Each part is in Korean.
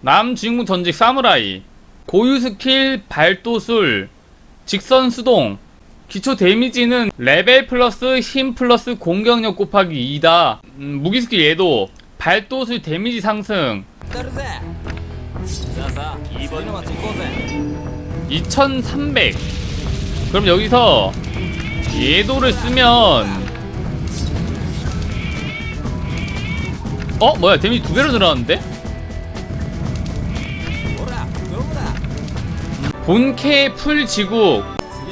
남주인공 전직 사무라이 고유 스킬 발도술 직선 수동 기초 데미지는 레벨 플러스 힘 플러스 공격력 곱하기 2다 음, 무기 스킬 얘도 발도술 데미지 상승 2300 그럼 여기서 예도를 쓰면 어? 뭐야 데미지 두 배로 늘어났는데? 본캐 풀 지국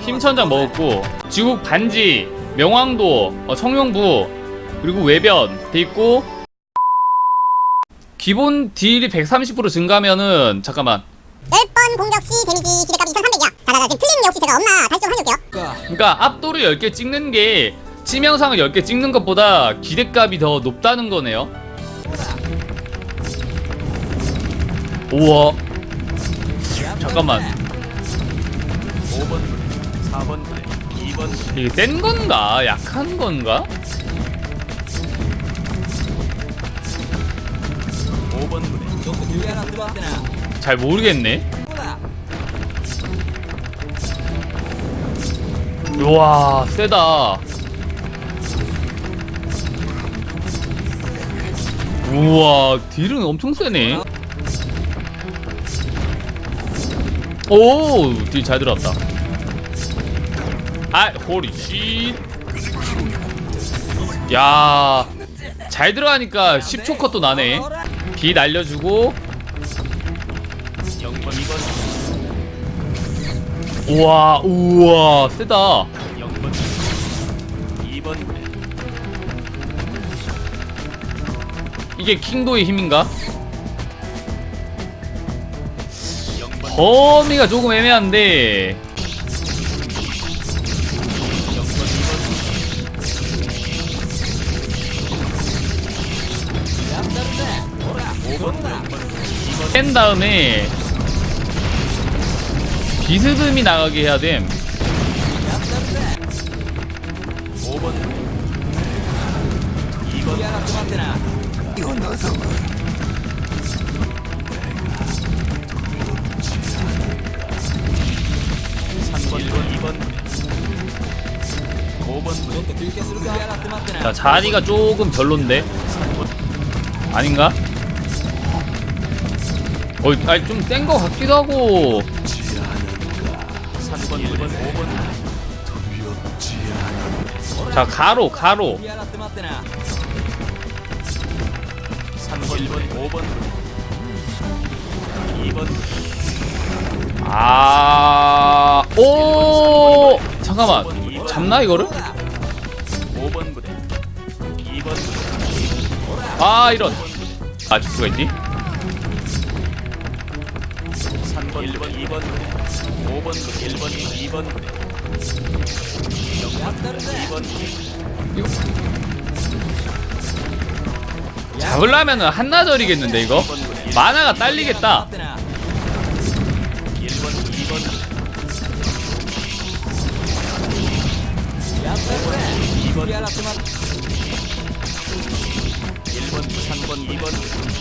힘천장 먹었고 지국 반지 명왕도 어, 청룡부 그리고 외변 돼 있고. 기본 딜이 130% 증가면은 잠깐만. 10번 공격 시 데미지 기대값이 2300이야. 자자자 지금 틀린 게 혹시 제가 엄마 다시 좀까 그러니까 압도를 10개 찍는 게 치명상을 10개 찍는 것보다 기대값이 더 높다는 거네요. 우와. 잠깐만. 5번 부대 4번 2번 이게 센 건가? 약한 건가? 5번 잘 모르겠네. 우와, 세다. 우와, 딜은 엄청 세네. 오, 딜 잘 들어왔다. 아 호리 쉿야잘 들어가니까 10초 컷도 나네. 비 날려주고. 4번 2번 우와 우와 세다. 4번 2번 부대 이게 킹도의 힘인가? 0번 범위가 조금 애매한데 뺀 다음에 비스듬히 나가게 해야 됨. 자 자리가 조금 별론데 아닌가? 어, 아니 좀 센 거 같기도 하고. 자 가로 가로. 3번 1번 5번 2번 아, 오, 잠깐만, 잡나 이거를? 5번 아 이런, 아줄 수가 있지? 1번 2번 5번 1번 2번. 2번 잡으려면 한나절이겠는데 이거? 만화가 딸리겠다.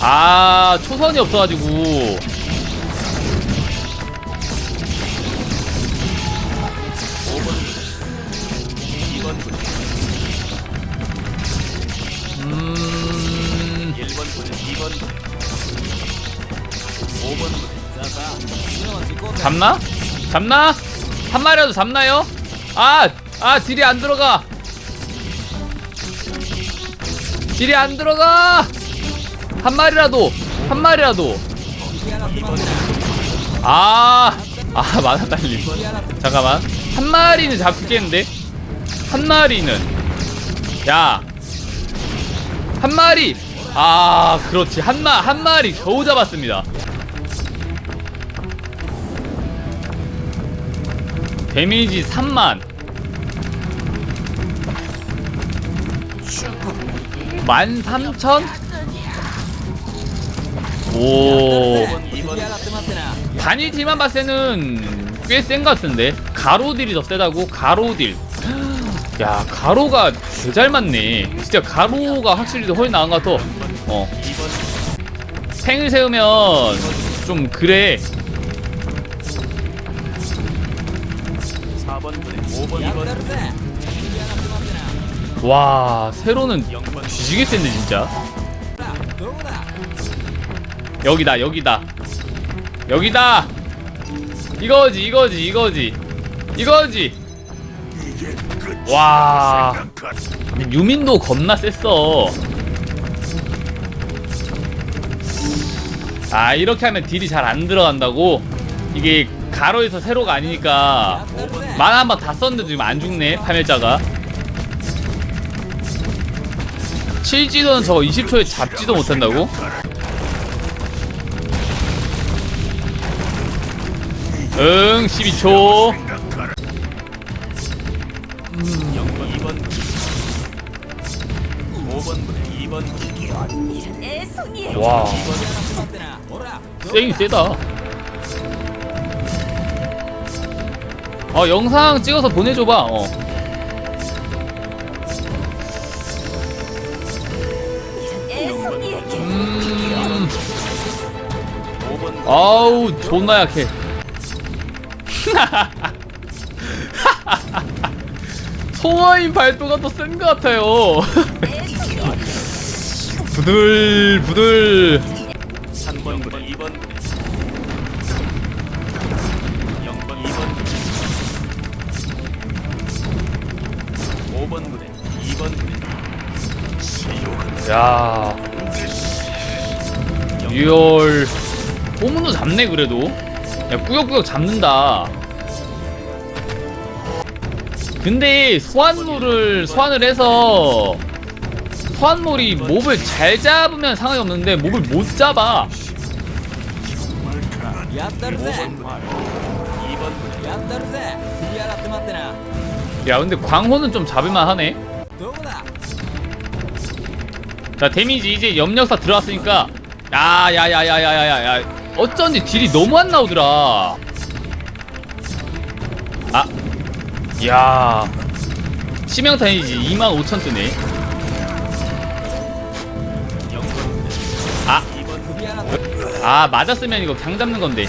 아 초선이 없어가지고. 잡나? 잡나? 한 마리라도 잡나요? 아, 아 딜이 안 들어가. 딜이 안 들어가. 한 마리라도, 한 마리라도. 아, 아 많아 딸림. 잠깐만, 한 마리는 잡겠는데? 한 마리는, 야, 한 마리. 아, 그렇지 한 마, 한 마리 겨우 잡았습니다. 데미지 3만. 13,000? 오 5번 2번 단일 딜만 봤을 때는 꽤 센 것 같은데? 가로 딜이 더 세다고? 가로 딜. 야 가로가 개잘 맞네. 진짜 가로가 확실히 더 훨씬 나은 것 같아. 어. 2번 탱을 세우면 좀 그래 4번 부대 5번 2번 와 세로는 0번. 뒤지게 센데 진짜. 여기다 여기다. 여기다! 이거지 이거지 이거지. 이거지! 와. 유민도 겁나 셌어. 아 이렇게 하면 딜이 잘 안 들어간다고? 이게 가로에서 세로가 아니니까 만한번 다 썼는데도 지금 안 죽네 파멸자가. 7지도는 저거 20초에 잡지도 못한다고? 응 12초. 0번 2번 5번 부대 2번 부대 와. 세긴 세다 어 영상 찍어서 보내줘봐. 어. 음, 5번 아우 존나 약해. 소화인 발도가 더 센 것 같아요. 부들 부들. 3번 부대 2번 부대 0번 5번 부대 2번 부대 야. 유열 뽀문도 잡네 그래도. 야 꾸역꾸역 잡는다. 근데 소환물을 소환을 해서 소환물이 몹을 잘 잡으면 상관이 없는데 몹을 못 잡아 야 근데 광호는 좀 잡을만 하네. 자 데미지 이제 염력사 들어왔으니까. 야야야야야야야. 어쩐지 딜이 너무 안 나오더라. 아 야. 치명타이지 25,000 뜨네. 아 아 맞았으면 이거 강 잡는 건데.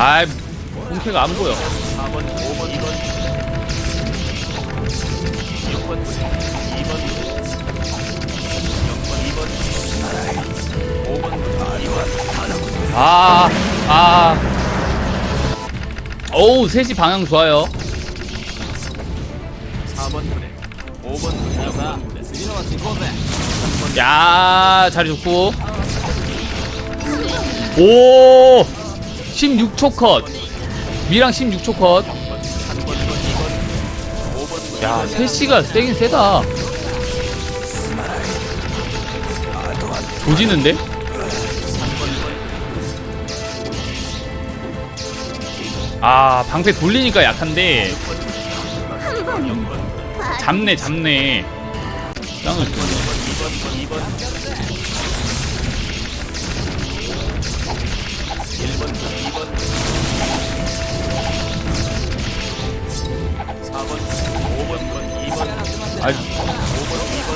아이 본캐가 안 보여 4번 5번 2번 6번 2번 6번 2번 5번 2번 아, 아. 오우, 셋이 방향 좋아요. 4번 분해 5번 분해 야, 자리 좋고. 오! 16초 컷 미랑 16초 컷 야, 3시가 세긴 세다. 조지는데? 아, 방패 돌리니까 약한데. 잡네, 잡네. 짱을 좀. 4번, 5번, 2번, 2번, 5번, 아니, 2번,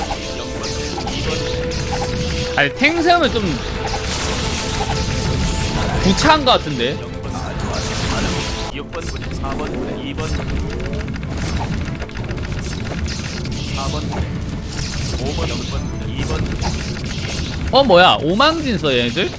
0번, 아니 탱샘은 좀 구차한 것 같은데. 2번, 0번, 6번, 4번, 2번, 4번, 5번, 0번, 2번. 어 뭐야 오망진서 얘네들?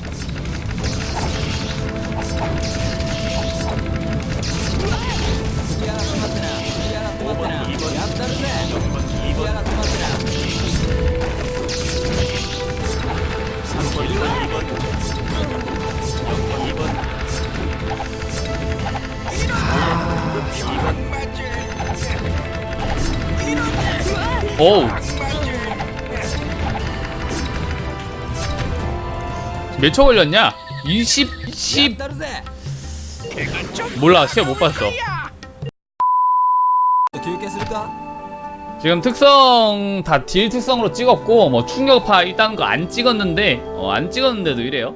어우. 몇 초 걸렸냐? 20, 10 몰라 시험 못 봤어. 지금 특성 다 딜 특성으로 찍었고 뭐 충격파 이딴 거 안 찍었는데 어, 안 찍었는데도 이래요.